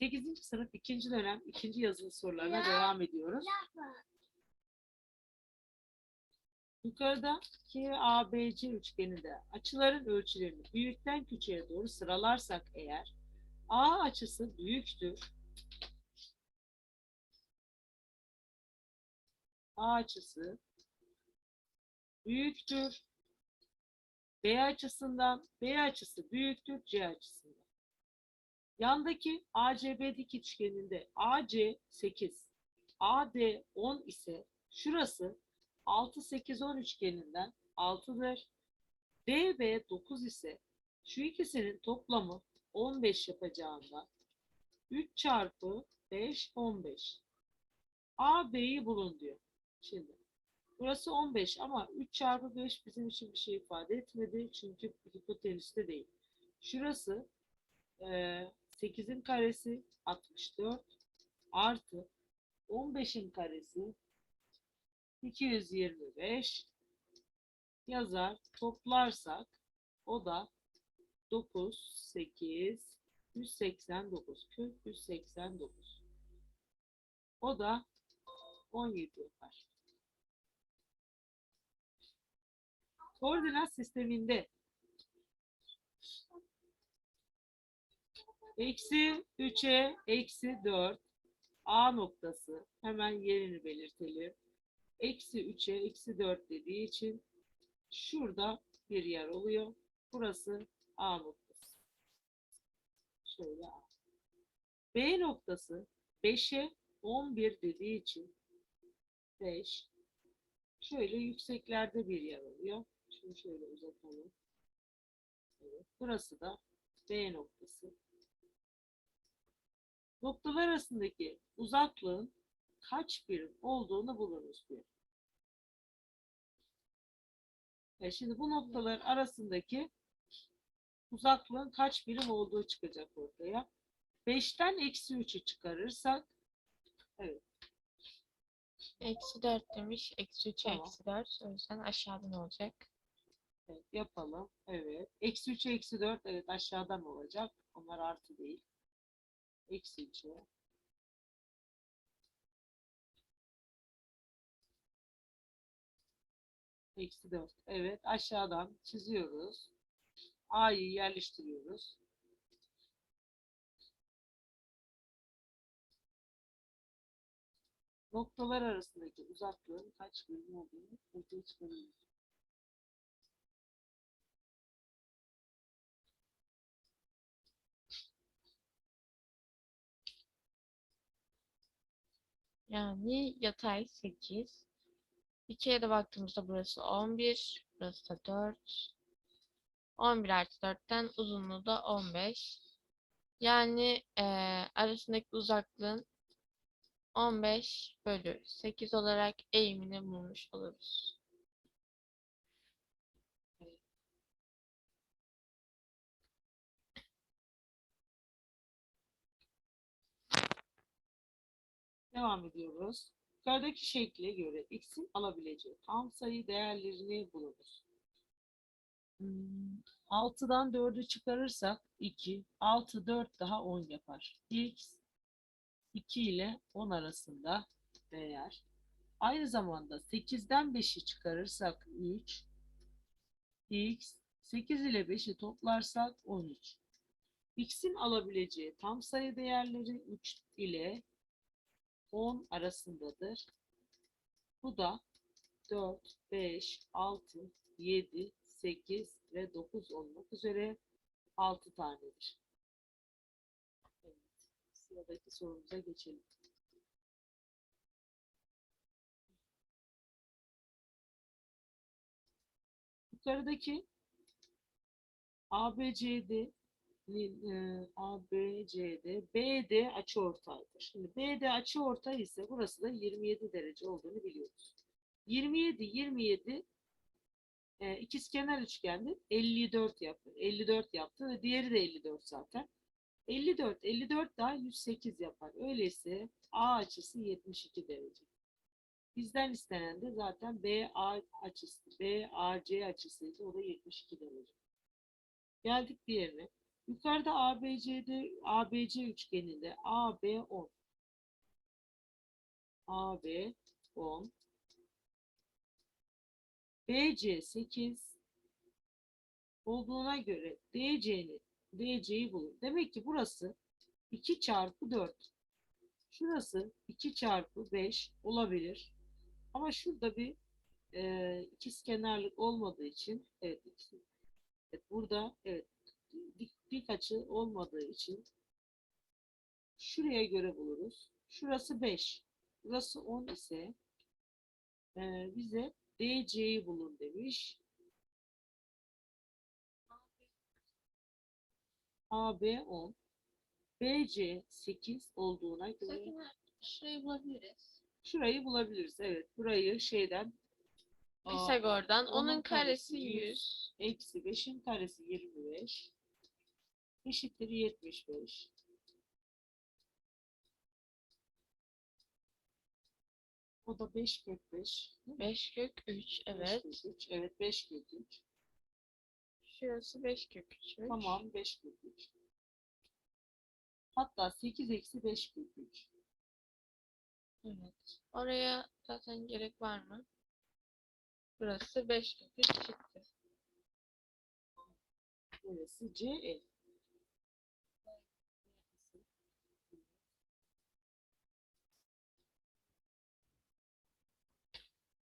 8. sınıf 2. dönem 2. yazılı sorularına devam ediyoruz. Yukarıdaki ABC üçgeninde açıların ölçülerini büyükten küçüğe doğru sıralarsak eğer A açısı büyüktür. A açısı büyüktür. B açısından B açısı büyüktür C açısından. Yandaki ACB dik üçgeninde AC 8, AD 10 ise şurası 6, 8, 10 üçgeninden 6'dır. DB 9 ise şu ikisinin toplamı 15 yapacağından 3 çarpı 5, 15. AB'yi bulun diyor. Şimdi burası 15 ama 3 çarpı 5 bizim için bir şey ifade etmedi. Çünkü hipotenüste değil. Şurası eee 8'in karesi 64 artı 15'in karesi 225 yazar toplarsak o da 9 8 189 kök 189 o da 17 yapar. Koordinat sisteminde Eksi 3'e eksi 4 A noktası hemen yerini belirtelim. Eksi 3'e eksi 4 dediği için şurada bir yer oluyor. Burası A noktası. Şöyle A. B noktası 5'e 11 dediği için 5 şöyle yükseklerde bir yer oluyor. Şunu şöyle uzatalım. Evet. Burası da B noktası. Noktalar arasındaki uzaklığın kaç birim olduğunu buluruz diyor. E şimdi bu noktalar arasındaki uzaklığın kaç birim olduğu çıkacak ortaya. 5'ten eksi 3'ü çıkarırsak evet Eksi 4 demiş. Eksi 3'e Tamam. eksi 4. O yüzden aşağıdan olacak. Evet, yapalım. Evet. Eksi 3'e eksi 4 evet aşağıdan olacak. Onlar artı değil. Eksi 3'e. Eksi 4. Evet aşağıdan çiziyoruz. A'yı yerleştiriyoruz. Noktalar arasındaki uzaklığın kaç birim olduğunu ortaya çıkarıyoruz. Yani yatay 8. İkiye de baktığımızda burası 11. Burası da 4. 11 artı 4'ten uzunluğu da 15. Yani eee, arasındaki uzaklığın 15 bölü 8 olarak eğimini bulmuş oluruz. Devam ediyoruz. Yukarıdaki şekle göre x'in alabileceği tam sayı değerlerini buluruz. Hmm, 6'dan 4'ü çıkarırsak 2, 6, 4 daha 10 yapar. x 2 ile 10 arasında değer. Aynı zamanda 8'den 5'i çıkarırsak 3, x 8 ile 5'i toplarsak 13. x'in alabileceği tam sayı değerleri 3 ile 10 arasındadır. Bu da 4, 5, 6, 7, 8 ve 9 olmak üzere 6 tanedir. Evet, sıradaki sorumuza geçelim. Yukarıdaki ABCD e, ABCD, BD açıortaydır. Şimdi BD açıortay ise burası da 27 derece olduğunu biliyoruz. 27, 27 e, ikizkenar üçgende 54 yaptı. 54 yaptı ve diğeri de 54 zaten. 54, 54 daha 108 yapar. Öyleyse A açısı 72 derece. Bizden istenen de zaten BA açısı, BAC açısıydı. O da 72 derece. Geldik diğerine. Yukarıda ABC'de ABC üçgeninde AB 10. AB 10. BC 8 olduğuna göre DC'nin DC'yi bulun. Demek ki burası 2 çarpı 4. Şurası 2 çarpı 5 olabilir. Ama şurada bir e, ikizkenarlık olmadığı için evet, evet burada evet dik, dik açı olmadığı için şuraya göre buluruz. Şurası 5. Burası 10 ise e, bize DC'yi bulun demiş. AB 10. BC 8 olduğuna göre şurayı bulabiliriz. şurayı bulabiliriz. Evet, burayı şeyden Pisagor'dan onun karesi 100. eksi 5'in karesi 25 eşittir 75. O da 5 kök 5. 5 kök 3. Evet. 5 kök 3. Evet 5 kök 3. Şurası 5 kök 3. Tamam 5 kök 3. Hatta 8 eksi 5 kök 3. Evet. Oraya zaten gerek var mı? Burası 5 kök 3 çıktı. Burası CE.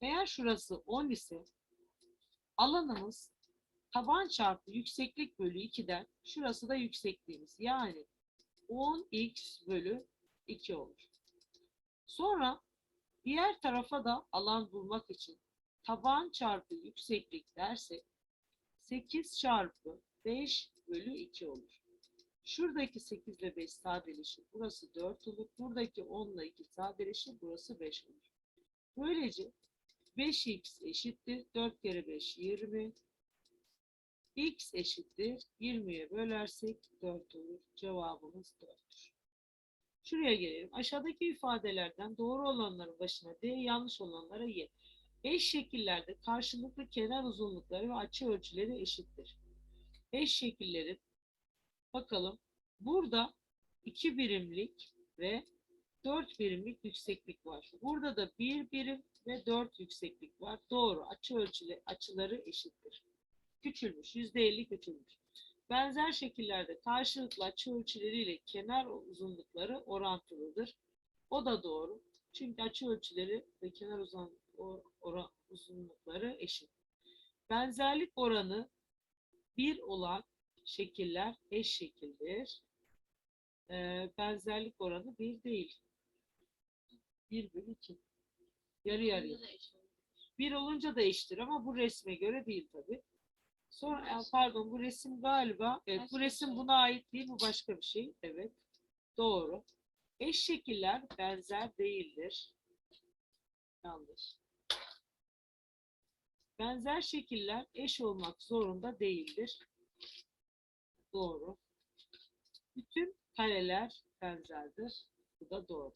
Eğer şurası 10 ise alanımız taban çarpı yükseklik bölü 2'den şurası da yüksekliğimiz. Yani 10x bölü 2 olur. Sonra diğer tarafa da alan bulmak için taban çarpı yükseklik dersek 8 çarpı 5 bölü 2 olur. Şuradaki 8 ile 5 sadeleşir. Burası 4 olur. Buradaki 10 ile 2 sadeleşir. Burası 5 olur. Böylece 5x eşittir. 4 kere 5 20. x eşittir. 20'ye bölersek 4 olur. Cevabımız 4'tür. Şuraya gelelim. Aşağıdaki ifadelerden doğru olanların başına D, yanlış olanlara Y. Eş şekillerde karşılıklı kenar uzunlukları ve açı ölçüleri eşittir. Eş şekillerin bakalım burada 2 birimlik ve 4 birimlik yükseklik var. Burada da 1 birim ve 4 yükseklik var. Doğru. Açı ölçüleri açıları eşittir. Küçülmüş. %50 küçülmüş. Benzer şekillerde karşılıklı açı ölçüleriyle kenar uzunlukları orantılıdır. O da doğru. Çünkü açı ölçüleri ve kenar uzun, o- ora- uzunlukları eşit. Benzerlik oranı 1 olan şekiller eş şekildir. Ee, benzerlik oranı 1 değil. 1 bölü 2. Yarı yarıya. Bir olunca da eşittir ama bu resme göre değil tabi. Sonra e, pardon bu resim galiba evet, bu resim şey. buna ait değil bu başka bir şey. Evet. Doğru. Eş şekiller benzer değildir. Yanlış. Benzer şekiller eş olmak zorunda değildir. Doğru. Bütün kareler benzerdir. Bu da doğru.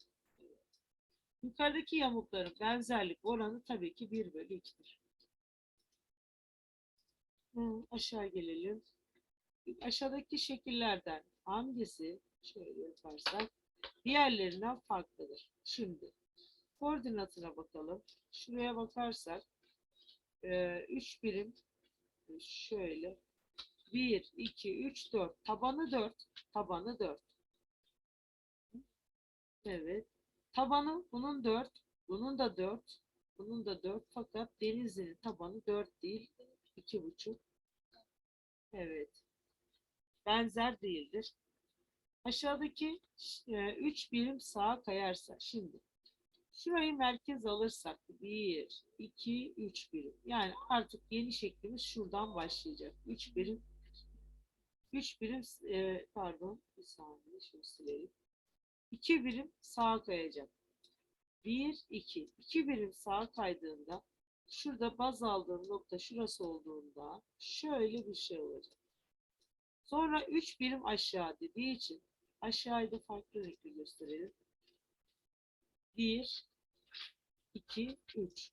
Yukarıdaki yamukların benzerlik oranı tabii ki 1 bölü 2'dir. Hı, aşağı gelelim. Aşağıdaki şekillerden hangisi şöyle yaparsak diğerlerinden farklıdır? Şimdi koordinatına bakalım. Şuraya bakarsak 3 birim şöyle 1, 2, 3, 4 tabanı 4 tabanı 4 Evet. Tabanı bunun 4, bunun da 4, bunun da 4 fakat denizinin tabanı 4 değil, 2,5. Evet. Benzer değildir. Aşağıdaki 3 birim sağa kayarsa şimdi şurayı merkez alırsak 1, 2, 3 birim. Yani artık yeni şeklimiz şuradan başlayacak. 3 birim 3 birim e, pardon bir saniye şunu silelim. 2 birim sağa kayacak. 1, 2. 2 birim sağa kaydığında şurada baz aldığım nokta şurası olduğunda şöyle bir şey olacak. Sonra 3 birim aşağı dediği için aşağıda farklı renkli gösterelim. 1, 2, 3.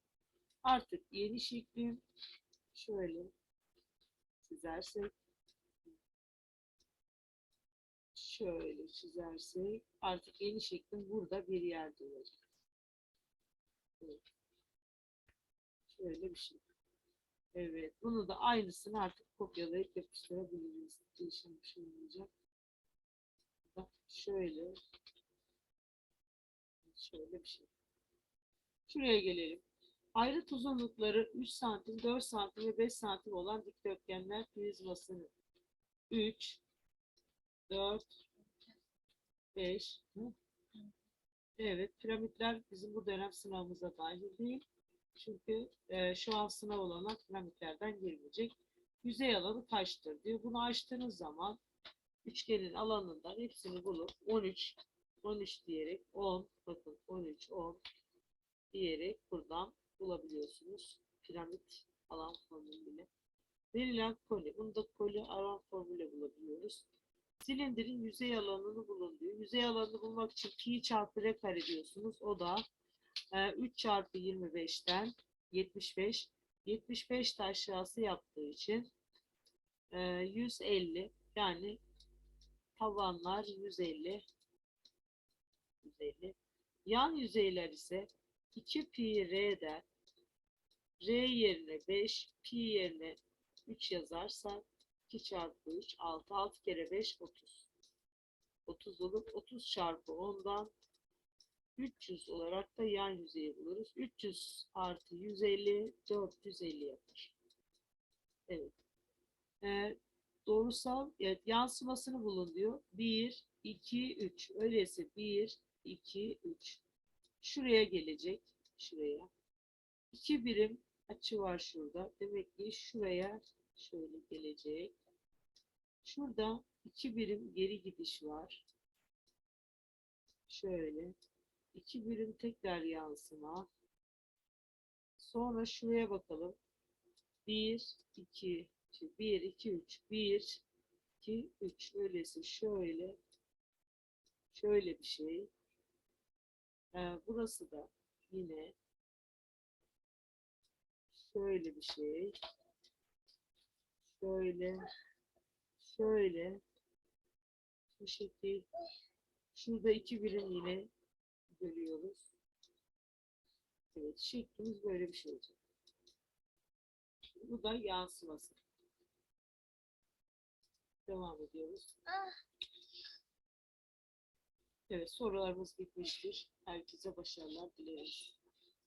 Artık yeni şeklim şöyle çizersek şöyle çizersek artık yeni şeklin burada bir yerde olacak. Şöyle bir şey. Evet. Bunu da aynısını artık kopyalayıp yapıştırabiliriz. Değişen bir şey olmayacak. Bak şöyle. Şöyle bir şey. Şuraya gelelim. Ayrıt uzunlukları 3 santim, 4 santim ve 5 santim olan dikdörtgenler prizmasını 3, 4, 5. Evet, piramitler bizim bu dönem sınavımıza dahil değil. Çünkü e, şu an sınav olanak piramitlerden girmeyecek. Yüzey alanı kaçtır diyor. Bunu açtığınız zaman üçgenin alanından hepsini bulup 13, 13 diyerek 10, bakın 13, 10 diyerek buradan bulabiliyorsunuz. Piramit alan formülüyle. Verilen koli. Bunu da koli alan formülüyle bulabiliyoruz. Silindirin yüzey alanını bulun diyor. Yüzey alanını bulmak için pi çarpı r kare diyorsunuz. O da e, 3 çarpı 25'ten 75. 75 de aşağısı yaptığı için e, 150 yani tavanlar 150 150. Yan yüzeyler ise 2 pi r'den r yerine 5 pi yerine 3 yazarsak 2 çarpı 3 6 6 kere 5 30 30 olup 30 çarpı 10'dan 300 olarak da yan yüzeyi buluruz. 300 artı 150 450 yapar. Evet. Ee, doğrusal evet, yansımasını bulun diyor. 1 2 3. Öyleyse 1 2 3. Şuraya gelecek. Şuraya. 2 birim açı var şurada. Demek ki şuraya şöyle gelecek. Şurada 2 birim geri gidiş var. Şöyle. 2 birim tekrar yansıma. Sonra şuraya bakalım. 1 2 1 2 3 1 2 3 öyleyse şöyle şöyle bir şey. Ee, burası da yine şöyle bir şey. Şöyle şöyle bu şekil şurada iki birim yine görüyoruz. Evet şeklimiz böyle bir şey olacak. Bu da yansıması. Devam ediyoruz. Evet sorularımız bitmiştir. Herkese başarılar dileriz.